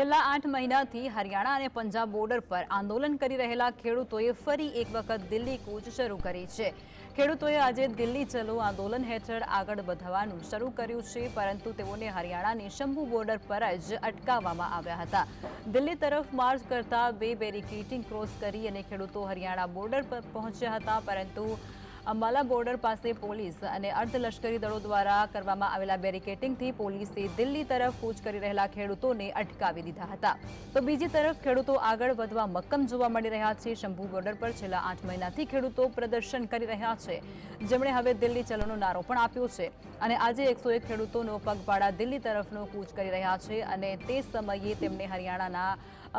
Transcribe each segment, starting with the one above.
છેલ્લા આઠ મહિનાથી હરિયાણા અને પંજાબ બોર્ડર પર આંદોલન કરી રહેલા ખેડૂતોએ ફરી એક વખત દિલ્હી કૂચ શરૂ કરી છે. ખેડૂતોએ આજે દિલ્હી ચલો આંદોલન હેઠળ આગળ વધવાનું શરૂ કર્યું છે, પરંતુ તેઓને હરિયાણાની શંભુ બોર્ડર પર જ અટકાવવામાં આવ્યા હતા. દિલ્હી તરફ માર્ચ કરતા બે બેરિકેટિંગ ક્રોસ કરી અને ખેડૂતો હરિયાણા બોર્ડર પર પહોંચ્યા હતા, પરંતુ અંબાલા બોર્ડર પાસે પોલીસ અને અર્ધલશ્કરી દળો દ્વારા કરવામાં આવેલા બેરિકેટિંગથી પોલીસે દિલ્હી તરફ કૂચ કરી રહેલા ખેડૂતોને અટકાવી દીધા હતા. તો બીજી તરફ ખેડૂતો આગળ વધવા મક્કમ જોવા મળી રહ્યા છે. શંભુ બોર્ડર પર છેલ્લા આઠ મહિનાથી ખેડૂતો પ્રદર્શન કરી રહ્યા છે. જેમણે હવે દિલ્હી ચલોનો નારો પણ આપ્યો છે. અને આજે એકસો એક ખેડૂતોનો પગપાળા દિલ્હી તરફનો કૂચ કરી રહ્યા છે અને તે સમયે તેમને હરિયાણાના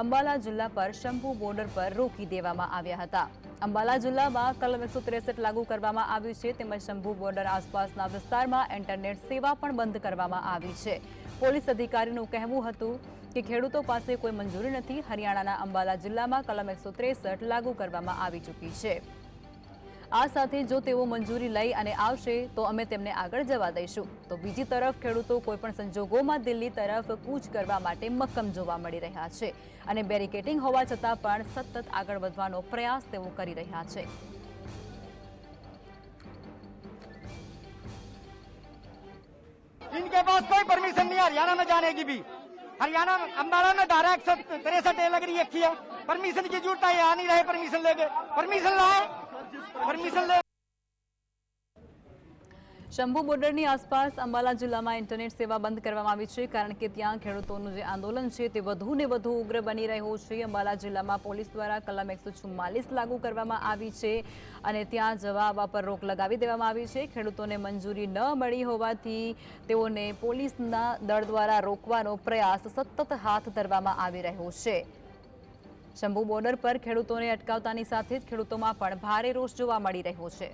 અંબાલા જિલ્લા પર શંભુ બોર્ડર પર રોકી દેવામાં આવ્યા હતા. અંબાલા જિલ્લામાં કલમ એકસો ત્રેસઠ લાગુ કરવામાં આવ્યું છે તેમજ શંભુ બોર્ડર આસપાસના વિસ્તારમાં ઇન્ટરનેટ સેવા પણ બંધ કરવામાં આવી છે. પોલીસ અધિકારીનું કહેવું હતું કે ખેડૂતો પાસે કોઈ મંજૂરી નથી. હરિયાણાના અંબાલા જિલ્લામાં કલમ એકસો ત્રેસઠ લાગુ કરવામાં આવી ચૂકી છે. આ સાથે જો તેઓ મંજૂરી લઈ અને આવશે તો અમે તેમને આગળ જવા દઈશું તો બીજી તરફ ખેડૂતો કોઈપણ સંજોગોમાં દિલ્હી તરફ કૂચ કરવા માટે મક્કમ જોવા મળી રહ્યા છે અને બેરિકેટિંગ હોવા છતાં પણ સતત આગળ વધવાનો પ્રયાસ તેઓ કરી રહ્યા છે इनके पास कोई परमिशन नहीं है हरियाणा में जाने की भी हरियाणा में अम्बाला में धारा एक सौ तिरसठ ए लग रही रखी है परमिशन की जरूरत है यहाँ नहीं रहे परमिशन लेके परमिशन लाए શંભુ બોર્ડરની આસપાસ અંબાલા જિલ્લામાં ઇન્ટરનેટ સેવા બંધ કરવામાં આવી છે કારણ કે ત્યાં ખેડૂતોનું જે આંદોલન છે તે વધુ ને વધુ ઉગ્ર બની રહ્યું છે. અંબાલા જિલ્લામાં પોલીસ દ્વારા કલમ એકસો લાગુ કરવામાં આવી છે અને ત્યાં જવા આવવા પર રોક લગાવી દેવામાં આવી છે. ખેડૂતોને મંજૂરી ન મળી હોવાથી તેઓને પોલીસના દળ દ્વારા રોકવાનો પ્રયાસ સતત હાથ ધરવામાં આવી રહ્યો છે. શંભુ બોર્ડર પર ખેડૂતોને અટકાવતાની સાથે જ ખેડૂતોમાં પણ ભારે રોષ જોવા મળી રહ્યો છે.